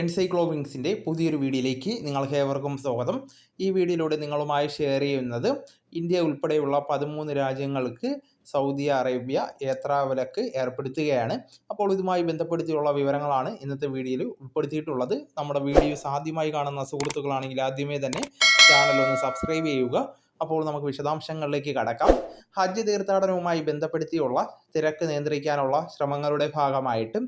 എൻസൈക്ലോവിങ്സിന്റെ പുതിയൊരു വീഡിയോയിലേക്ക് നിങ്ങൾക്ക് ഏവർക്കും സ്വാഗതം. ഈ വീഡിയോയിലൂടെ നിങ്ങളുമായി ഷെയർ ചെയ്യുന്നത് ഇന്ത്യ ഉൾപ്പെടെയുള്ള പതിമൂന്ന് രാജ്യങ്ങൾക്ക് സൗദി അറേബ്യ യാത്രാവിലക്ക് ഏർപ്പെടുത്തുകയാണ്. അപ്പോൾ ഇതുമായി ബന്ധപ്പെടുത്തിയുള്ള വിവരങ്ങളാണ് ഇന്നത്തെ വീഡിയോയിൽ ഉൾപ്പെടുത്തിയിട്ടുള്ളത്. നമ്മുടെ വീഡിയോസ് ആദ്യമായി കാണുന്ന സുഹൃത്തുക്കളാണെങ്കിൽ ആദ്യമേ തന്നെ ചാനൽ ഒന്ന് സബ്സ്ക്രൈബ് ചെയ്യുക. അപ്പോൾ നമുക്ക് വിശദാംശങ്ങളിലേക്ക് കടക്കാം. ഹജ്ജ് തീർത്ഥാടനവുമായി ബന്ധപ്പെടുത്തിയുള്ള തിരക്ക് നിയന്ത്രിക്കാനുള്ള ശ്രമങ്ങളുടെ ഭാഗമായിട്ട്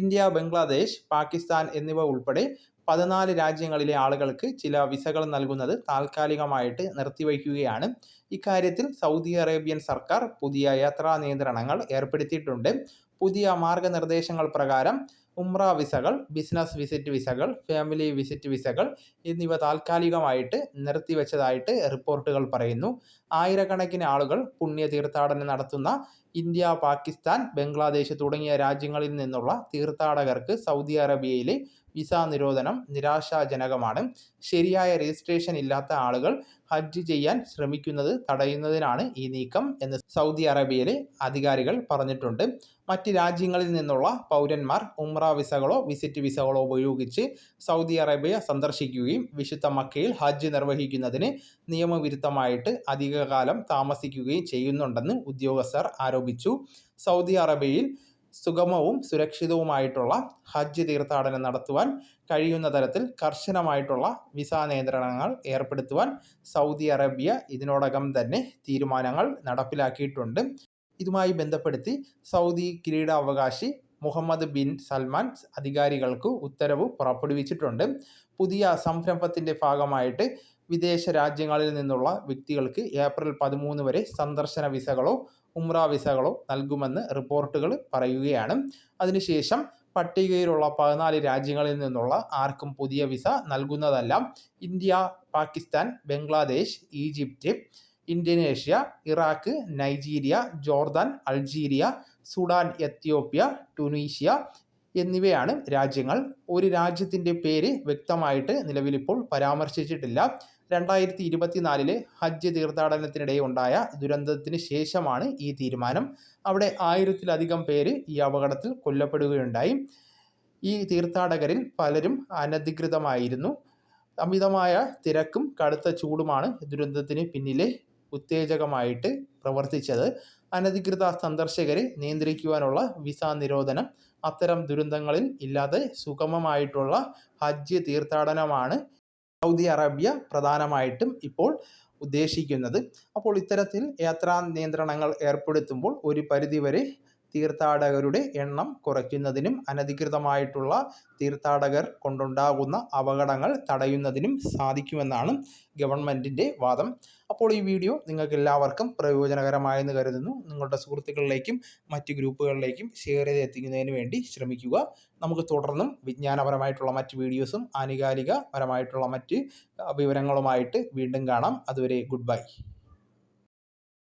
ഇന്ത്യ ബംഗ്ലാദേശ് പാകിസ്ഥാൻ എന്നിവ ഉൾപ്പെടെ പതിനാല് രാജ്യങ്ങളിലെ ആളുകൾക്ക് ചില വിസകൾ നൽകുന്നത് താൽക്കാലികമായിട്ട് നിർത്തിവയ്ക്കുകയാണ്. ഇക്കാര്യത്തിൽ സൗദി അറേബ്യൻ സർക്കാർ പുതിയ യാത്രാ നിയന്ത്രണങ്ങൾ ഏർപ്പെടുത്തിയിട്ടുണ്ട്. പുതിയ മാർഗനിർദ്ദേശങ്ങൾ പ്രകാരം ഉംറ വിസകൾ ബിസിനസ് വിസിറ്റ് വിസകൾ ഫാമിലി വിസിറ്റ് വിസകൾ എന്നിവ താൽക്കാലികമായിട്ട് നിർത്തിവെച്ചതായിട്ട് റിപ്പോർട്ടുകൾ പറയുന്നു. ആയിരക്കണക്കിന് ആളുകൾ പുണ്യ തീർത്ഥാടനം നടത്തുന്ന ഇന്ത്യ പാകിസ്ഥാൻ ബംഗ്ലാദേശ് തുടങ്ങിയ രാജ്യങ്ങളിൽ നിന്നുള്ള തീർത്ഥാടകർക്ക് സൗദി അറേബ്യയിലെ വിസ നിരോധനം നിരാശാജനകമാണ്. ശരിയായ രജിസ്ട്രേഷൻ ഇല്ലാത്ത ആളുകൾ ഹജ്ജ് ചെയ്യാൻ ശ്രമിക്കുന്നത് തടയുന്നതിനാണ് ഈ നീക്കം എന്ന് സൗദി അറേബ്യയിലെ അധികാരികൾ പറഞ്ഞിട്ടുണ്ട്. മറ്റ് രാജ്യങ്ങളിൽ നിന്നുള്ള പൗരന്മാർ ഉംറ വിസകളോ വിസിറ്റ് വിസകളോ ഉപയോഗിച്ച് സൗദി അറേബ്യ സന്ദർശിക്കുകയും വിശുദ്ധ മക്കയിൽ ഹജ്ജ് നിർവഹിക്കുന്നതിന് നിയമവിരുദ്ധമായിട്ട് അധികകാലം താമസിക്കുകയും ചെയ്യുന്നുണ്ടെന്ന് ഉദ്യോഗസ്ഥർ ആരോപിച്ചു. സൗദി അറേബ്യയിൽ സുഗമവും സുരക്ഷിതവുമായിട്ടുള്ള ഹജ്ജ് തീർത്ഥാടനം നടത്തുവാൻ കഴിയുന്ന തരത്തിൽ കർശനമായിട്ടുള്ള വിസ നിയന്ത്രണങ്ങൾ ഏർപ്പെടുത്തുവാൻ സൗദി അറേബ്യ ഇതിനോടകം തന്നെ തീരുമാനങ്ങൾ നടപ്പിലാക്കിയിട്ടുണ്ട്. ഇതുമായി ബന്ധപ്പെടുത്തി സൗദി കിരീടാവകാശി മുഹമ്മദ് ബിൻ സൽമാൻ അധികാരികൾക്ക് ഉത്തരവ് പുറപ്പെടുവിച്ചിട്ടുണ്ട്. പുതിയ സംരംഭത്തിന്റെ ഭാഗമായിട്ട് വിദേശ രാജ്യങ്ങളിൽ നിന്നുള്ള വ്യക്തികൾക്ക് ഏപ്രിൽ പതിമൂന്ന് വരെ സന്ദർശന വിസകളോ ഉംറ വിസകളോ നൽകുമെന്ന് റിപ്പോർട്ടുകൾ പറയുകയാണ്. അതിനുശേഷം പട്ടികയിലുള്ള പതിനാല് രാജ്യങ്ങളിൽ നിന്നുള്ള ആർക്കും പുതിയ visa നൽകുന്നതല്ല. India Pakistan Bangladesh Egypt Indonesia Iraq Nigeria Jordan Algeria Sudan Ethiopia Tunisia എന്നിവയാണ് രാജ്യങ്ങൾ. ഒരു രാജ്യത്തിന്റെ പേര് വ്യക്തമായിട്ട് നിലവിലിപ്പോൾ പരാമർശിച്ചിട്ടില്ല. രണ്ടായിരത്തി ഇരുപത്തിനാലിലെ ഹജ്ജ് തീർത്ഥാടനത്തിനിടെ ഉണ്ടായ ദുരന്തത്തിന് ശേഷമാണ് ഈ തീരുമാനം. അവിടെ ആയിരത്തിലധികം പേര് ഈ അപകടത്തിൽ കൊല്ലപ്പെടുകയുണ്ടായി. ഈ തീർത്ഥാടകരിൽ പലരും അനധികൃതമായിരുന്നു. അമിതമായ തിരക്കും കടുത്ത ചൂടുമാണ് ദുരന്തത്തിന് പിന്നിലെ ഉത്തേജകമായിട്ട് പ്രവർത്തിച്ചത്. അനധികൃത സന്ദർശകരെ നിയന്ത്രിക്കുവാനുള്ള വിസ നിരോധനം അത്തരം ദുരന്തങ്ങളിൽ ഇല്ലാതെ സുഗമമായിട്ടുള്ള ഹജ്ജ് തീർത്ഥാടനമാണ് സൗദി അറേബ്യ പ്രധാനമായിട്ടും ഇപ്പോൾ ഉദ്ദേശിക്കുന്നത്. അപ്പോൾ ഇത്തരത്തിൽ യാത്രാ നിയന്ത്രണങ്ങൾ ഏർപ്പെടുത്തുമ്പോൾ ഒരു പരിധിവരെ തീർത്ഥാടകരുടെ എണ്ണം കുറയ്ക്കുന്നതിനും അനധികൃതമായിട്ടുള്ള തീർത്ഥാടകർ കൊണ്ടുണ്ടാകുന്ന അപകടങ്ങൾ തടയുന്നതിനും സാധിക്കുമെന്നാണ് ഗവൺമെന്റിന്റെ വാദം. അപ്പോൾ ഈ വീഡിയോ നിങ്ങൾക്ക് എല്ലാവർക്കും പ്രയോജനകരമായെന്ന് കരുതുന്നു. നിങ്ങളുടെ സുഹൃത്തുക്കളിലേക്കും മറ്റ് ഗ്രൂപ്പുകളിലേക്കും ഷെയർ ചെയ്ത് എത്തിക്കുന്നതിന് വേണ്ടി ശ്രമിക്കുക. നമുക്ക് തുടർന്നും വിജ്ഞാനപരമായിട്ടുള്ള മറ്റ് വീഡിയോസും ആനുകാലികപരമായിട്ടുള്ള മറ്റ് വിവരങ്ങളുമായിട്ട് വീണ്ടും കാണാം. അതുവരെ ഗുഡ് ബൈ